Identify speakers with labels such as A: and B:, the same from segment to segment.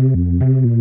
A: Thank you.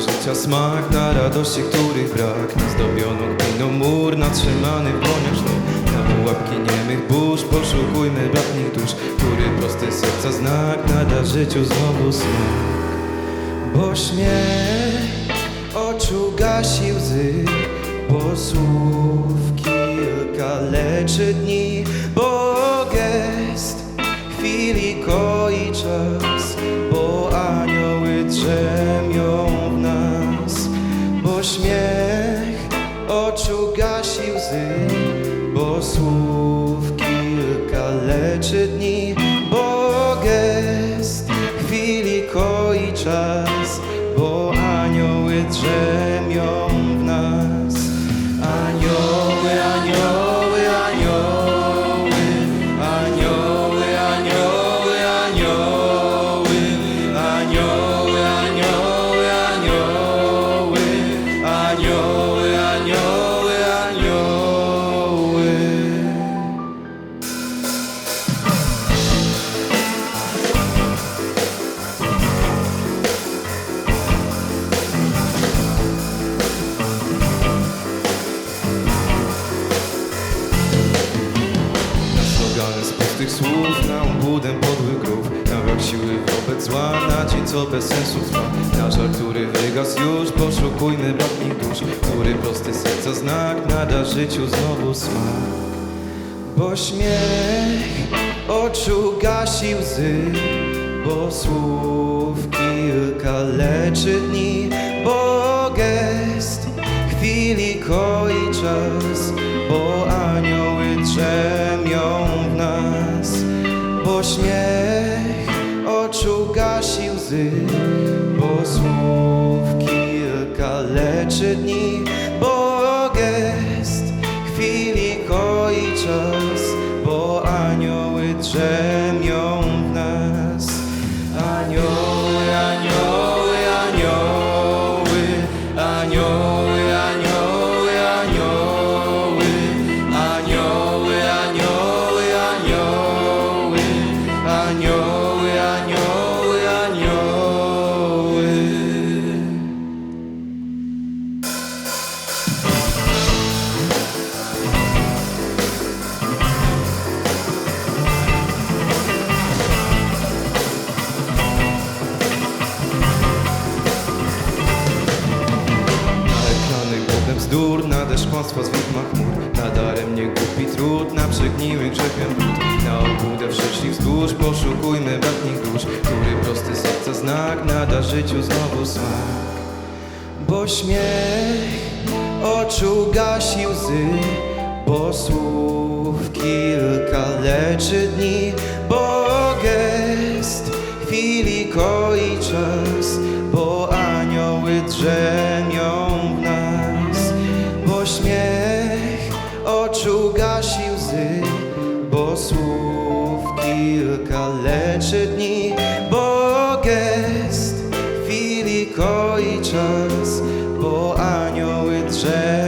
A: Życia smak na radości, których brak. Zdobioną kpiną mur, natrzymany w dłoniach Na pułapki niemych burz, poszukujmy bratnich dusz Który prosty serca znak nada życiu znowu smak. Bo śmiech oczu gasi łzy Bo słów kilka leczy dni Bo gest chwili koi czas Bo anioły drzemią w nas Bo śmiech oczu gasi łzy Bo słów kilka leczy dni słów, na obłudę podłych grów. Na brak siły wobec zła, na dzień co bez sensu trwa. Na żal, który wygasł już, poszukujmy bratnich dusz Który prosty serca znak, nada życiu znowu smak. Bo śmiech oczu gasi łzy Bo słów kilka leczy dni Bo śmiech oczu gasi łzy Bo słów kilka leczy dni kłamstwa z widma chmur Na daremnie głupi trud, na przegniły grzechem brud Na obłudę wszelkich wzgórz, poszukujmy bratnich dusz Który prosty serca znak, nada życiu znowu smak. Bo śmiech oczu gasi łzy Bo słów kilka leczy dni Bo oczu gasi łzy, bo słów kilka leczy dni, bo gest chwili koi czas, bo anioły drzew.